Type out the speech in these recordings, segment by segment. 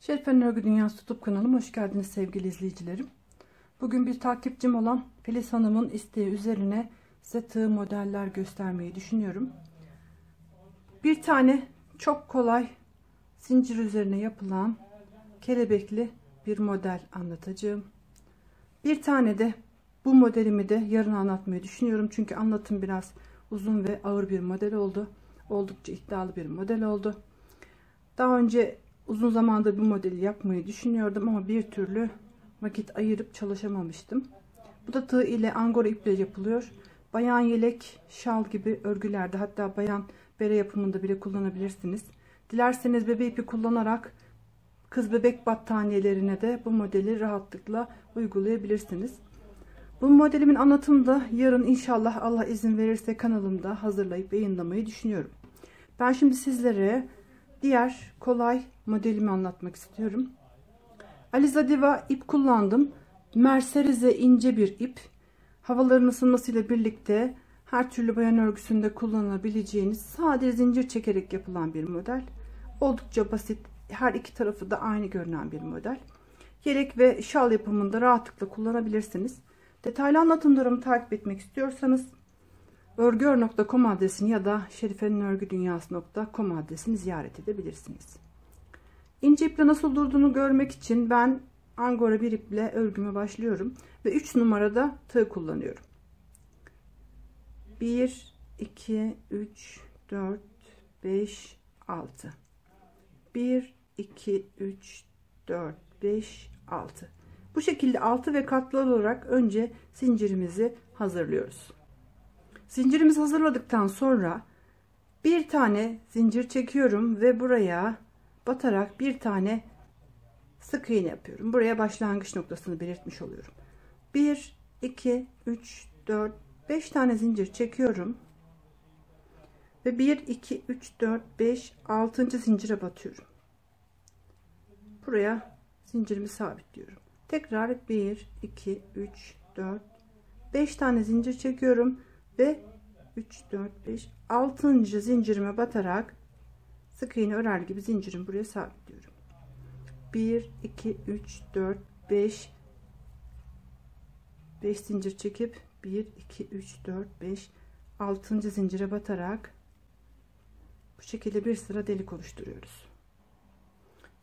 Şerifen Örgü Dünyası YouTube kanalıma hoş geldiniz sevgili izleyicilerim. Bugün bir takipçim olan Filiz Hanım'ın isteği üzerine size tığ modeller göstermeyi düşünüyorum. Bir tane çok kolay zincir üzerine yapılan kelebekli bir model anlatacağım. Bir tane de bu modelimi de yarın anlatmayı düşünüyorum. Çünkü anlatım biraz uzun ve ağır bir model oldu. Oldukça iddialı bir model oldu. Daha önce uzun zamandır bu modeli yapmayı düşünüyordum ama bir türlü vakit ayırıp çalışamamıştım. Bu da tığ ile angora iple yapılıyor. Bayan yelek, şal gibi örgülerde hatta bayan bere yapımında bile kullanabilirsiniz. Dilerseniz bebe ipi kullanarak kız bebek battaniyelerine de bu modeli rahatlıkla uygulayabilirsiniz. Bu modelimin anlatımını da yarın inşallah Allah izin verirse kanalımda hazırlayıp yayınlamayı düşünüyorum. Ben şimdi sizlere diğer kolay modelimi anlatmak istiyorum. Aliza Diva ip kullandım. Merserize ince bir ip. Havaların ısınmasıyla birlikte her türlü bayan örgüsünde kullanabileceğiniz sade zincir çekerek yapılan bir model. Oldukça basit. Her iki tarafı da aynı görünen bir model. Yelek ve şal yapımında rahatlıkla kullanabilirsiniz. Detaylı anlatımlarımı takip etmek istiyorsanız örgüör.com adresini ya da şerifeninörgüdünyası.com adresini ziyaret edebilirsiniz. İnce iple nasıl durduğunu görmek için ben angora bir iple örgüme başlıyorum ve 3 numarada tığ kullanıyorum. 1 2 3 4 5 6 1 2 3 4 5 6 bu şekilde 6 ve katlı olarak önce zincirimizi hazırlıyoruz. Zincirimizi hazırladıktan sonra bir tane zincir çekiyorum ve buraya batarak bir tane sık iğne yapıyorum. Buraya başlangıç noktasını belirtmiş oluyorum. 1 2 3 4 5 tane zincir çekiyorum. Ve 1 2 3 4 5 6. zincire batıyorum. Buraya zincirimi sabitliyorum. Tekrar 1 2 3 4 5 tane zincir çekiyorum ve 3 4 5 6. zincirime batarak sık iğne örer gibi zincirimi buraya sabitliyorum 1 2 3 4 5 5 zincir çekip 1 2 3 4 5 6. zincire batarak bu şekilde bir sıra delik oluşturuyoruz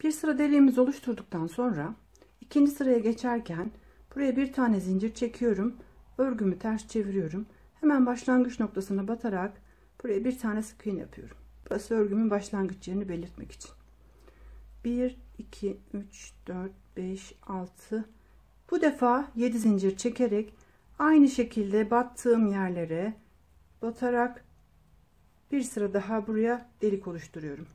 bir sıra deliğimizi oluşturduktan sonra ikinci sıraya geçerken buraya bir tane zincir çekiyorum örgümü ters çeviriyorum hemen başlangıç noktasına batarak buraya bir tane sık iğne yapıyorum. Burası örgümün başlangıç yerini belirtmek için. 1 2 3 4 5 6 bu defa 7 zincir çekerek aynı şekilde battığım yerlere batarak bir sıra daha buraya delik oluşturuyorum.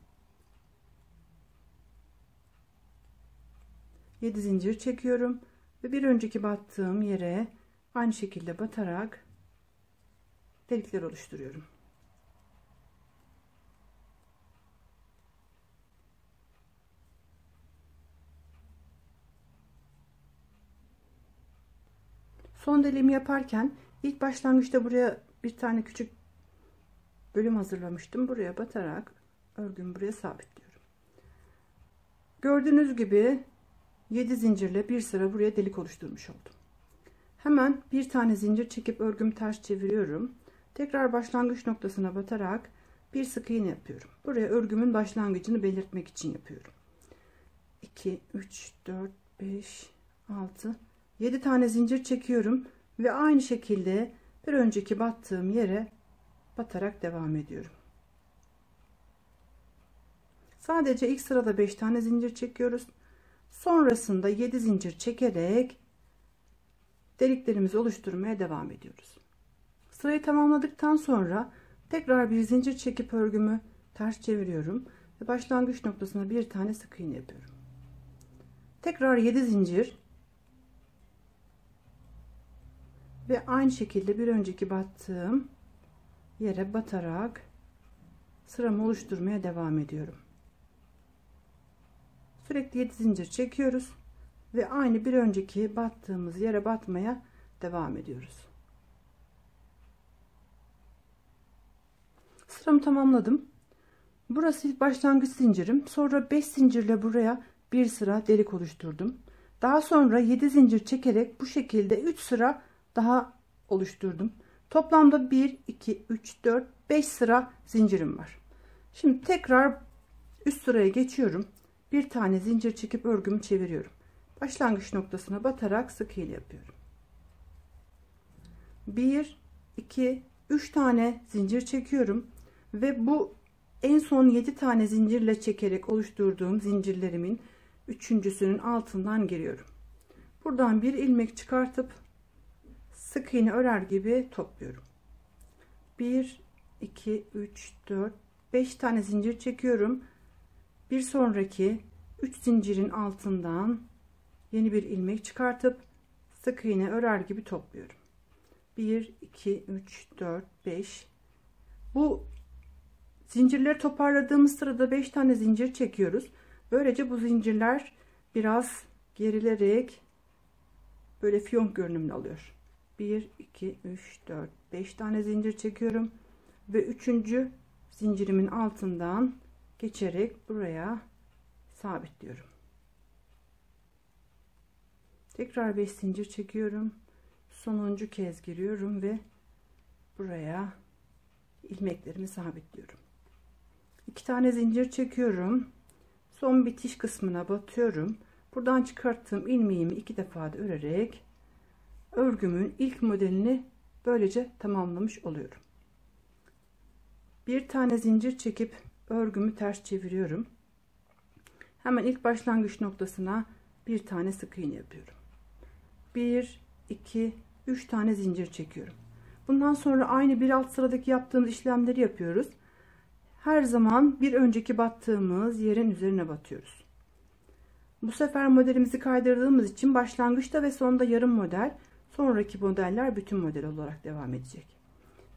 7 zincir çekiyorum ve bir önceki battığım yere aynı şekilde batarak delikler oluşturuyorum. Son deliğimi yaparken ilk başlangıçta buraya bir tane küçük bölüm hazırlamıştım. Buraya batarak örgümü buraya sabitliyorum. Gördüğünüz gibi 7 zincirle bir sıra buraya delik oluşturmuş oldum. Hemen bir tane zincir çekip örgümü ters çeviriyorum. Tekrar başlangıç noktasına batarak bir sık iğne yapıyorum. Buraya örgümün başlangıcını belirtmek için yapıyorum. 2 3 4 5 6 7 tane zincir çekiyorum ve aynı şekilde bir önceki battığım yere batarak devam ediyorum. Sadece ilk sırada 5 tane zincir çekiyoruz. Sonrasında 7 zincir çekerek deliklerimizi oluşturmaya devam ediyoruz. Sırayı tamamladıktan sonra tekrar bir zincir çekip örgümü ters çeviriyorum ve başlangıç noktasına bir tane sık iğne yapıyorum. Tekrar 7 zincir ve aynı şekilde bir önceki battığım yere batarak sıramı oluşturmaya devam ediyorum. Sürekli 7 zincir çekiyoruz ve aynı bir önceki battığımız yere batmaya devam ediyoruz. Sıramı tamamladım. Burası ilk başlangıç zincirim. Sonra 5 zincirle buraya bir sıra delik oluşturdum. Daha sonra 7 zincir çekerek bu şekilde 3 sıra daha oluşturdum. Toplamda 1, 2, 3, 4, 5 sıra zincirim var. Şimdi tekrar üst sıraya geçiyorum. Bir tane zincir çekip örgümü çeviriyorum. Başlangıç noktasına batarak sık iğne yapıyorum. 1, 2, 3 tane zincir çekiyorum. Ve bu en son 7 tane zincirle çekerek oluşturduğum zincirlerimin üçüncüsünün altından giriyorum. Buradan bir ilmek çıkartıp sık iğne örer gibi topluyorum. 1 2 3 4 5 tane zincir çekiyorum. Bir sonraki 3 zincirin altından yeni bir ilmek çıkartıp sık iğne örer gibi topluyorum. 1 2 3 4 5 bu zincirleri toparladığımız sırada 5 tane zincir çekiyoruz. Böylece bu zincirler biraz gerilerek böyle fiyonk görünümlü alıyor. 1 2 3 4 5 tane zincir çekiyorum ve üçüncü zincirimin altından geçerek buraya sabitliyorum. Tekrar 5 zincir çekiyorum. Sonuncu kez giriyorum ve buraya ilmeklerimi sabitliyorum. 2 tane zincir çekiyorum. Son bitiş kısmına batıyorum. Buradan çıkarttığım ilmeğimi iki defa da örerek örgümün ilk modelini böylece tamamlamış oluyorum. Bir tane zincir çekip örgümü ters çeviriyorum. Hemen ilk başlangıç noktasına bir tane sık iğne yapıyorum. 1 2 3 tane zincir çekiyorum. Bundan sonra aynı bir alt sıradaki yaptığımız işlemleri yapıyoruz. Her zaman bir önceki battığımız yerin üzerine batıyoruz. Bu sefer modelimizi kaydırdığımız için başlangıçta ve sonda yarım model, sonraki modeller bütün model olarak devam edecek.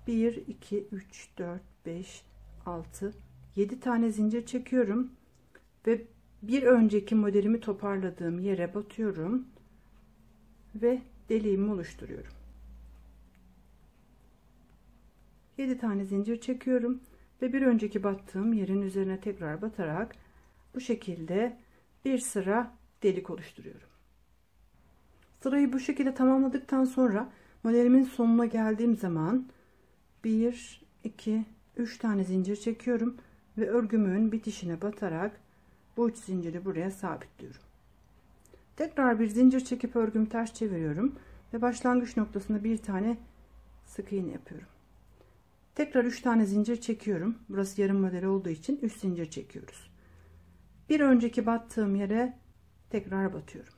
1 2 3 4 5 6 7 tane zincir çekiyorum ve bir önceki modelimi toparladığım yere batıyorum ve deliğimi oluşturuyorum. 7 tane zincir çekiyorum ve bir önceki battığım yerin üzerine tekrar batarak bu şekilde bir sıra delik oluşturuyorum. Sırayı bu şekilde tamamladıktan sonra modelimin sonuna geldiğim zaman 1 2 3 tane zincir çekiyorum ve örgümün bitişine batarak bu üç zinciri buraya sabitliyorum. Tekrar bir zincir çekip örgümü ters çeviriyorum ve başlangıç noktasında bir tane sık iğne yapıyorum. Tekrar 3 tane zincir çekiyorum. Burası yarım model olduğu için 3 zincir çekiyoruz. Bir önceki battığım yere tekrar batıyorum.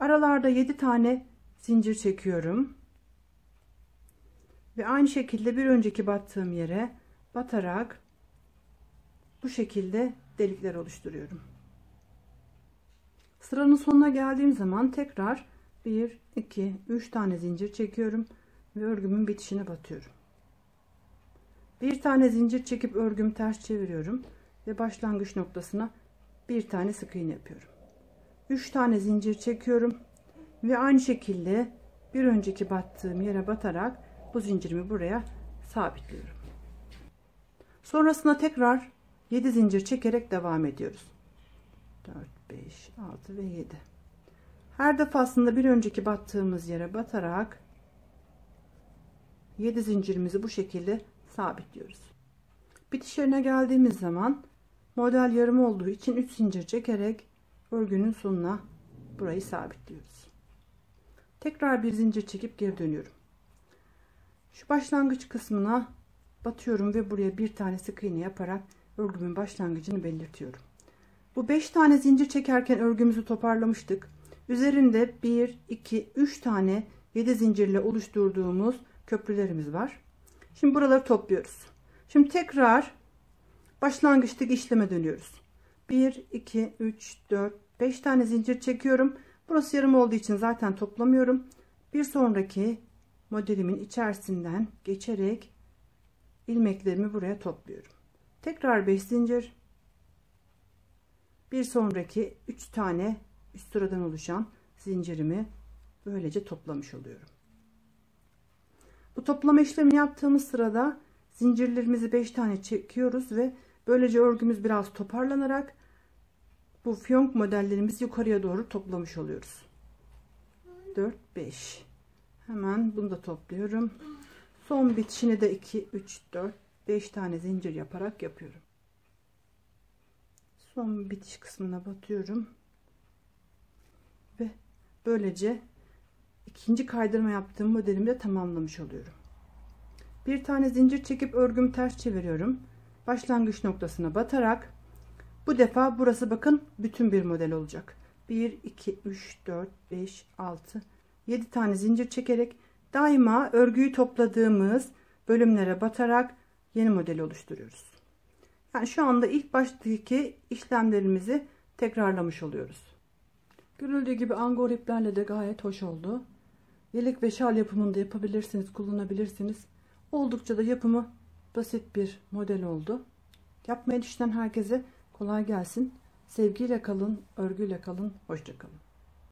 Aralarda 7 tane zincir çekiyorum. Ve aynı şekilde bir önceki battığım yere batarak bu şekilde delikler oluşturuyorum. Sıranın sonuna geldiğim zaman tekrar 1 2 3 tane zincir çekiyorum ve örgümün bitişine batıyorum. Bir tane zincir çekip örgümü ters çeviriyorum ve başlangıç noktasına bir tane sık iğne yapıyorum. 3 tane zincir çekiyorum ve aynı şekilde bir önceki battığım yere batarak bu zincirimi buraya sabitliyorum. Sonrasında tekrar 7 zincir çekerek devam ediyoruz. 4 5 6 ve 7. Her defasında bir önceki battığımız yere batarak 7 zincirimizi bu şekilde sabitliyoruz. Bitiş yerine geldiğimiz zaman model yarım olduğu için 3 zincir çekerek örgünün sonuna burayı sabitliyoruz. Tekrar bir zincir çekip geri dönüyorum. Şu başlangıç kısmına batıyorum ve buraya bir tane sık iğne yaparak örgümün başlangıcını belirtiyorum. Bu 5 tane zincir çekerken örgümüzü toparlamıştık. Üzerinde 1, 2, 3 tane 7 zincirle oluşturduğumuz köprülerimiz var. Şimdi buraları topluyoruz. Şimdi tekrar başlangıçtaki işleme dönüyoruz. 1, 2, 3, 4, 5 tane zincir çekiyorum. Burası yarım olduğu için zaten toplamıyorum. Bir sonraki modelimin içerisinden geçerek ilmeklerimi buraya topluyorum. Tekrar 5 zincir. Bir sonraki 3 tane üst sıradan oluşan zincirimi böylece toplamış oluyorum. Bu toplama işlemini yaptığımız sırada zincirlerimizi 5 tane çekiyoruz ve böylece örgümüz biraz toparlanarak bu fiyonk modellerimizi yukarıya doğru toplamış oluyoruz. 4 5 hemen bunu da topluyorum. Son bitişini de 2 3 4 5 tane zincir yaparak yapıyorum. Son bitiş kısmına batıyorum. Ve böylece ikinci kaydırma yaptığım modelimi de tamamlamış oluyorum bir tane zincir çekip örgümü ters çeviriyorum başlangıç noktasına batarak bu defa burası bakın bütün bir model olacak 1 2 3 4 5 6 7 tane zincir çekerek daima örgüyü topladığımız bölümlere batarak yeni model oluşturuyoruz. Yani şu anda ilk baştaki işlemlerimizi tekrarlamış oluyoruz. Görüldüğü gibi angor iplerle de gayet hoş oldu. Yelek ve şal yapımında yapabilirsiniz, kullanabilirsiniz. Oldukça da yapımı basit bir model oldu. Yapmaya düşünen herkese kolay gelsin. Sevgiyle kalın, örgüyle kalın, hoşça kalın.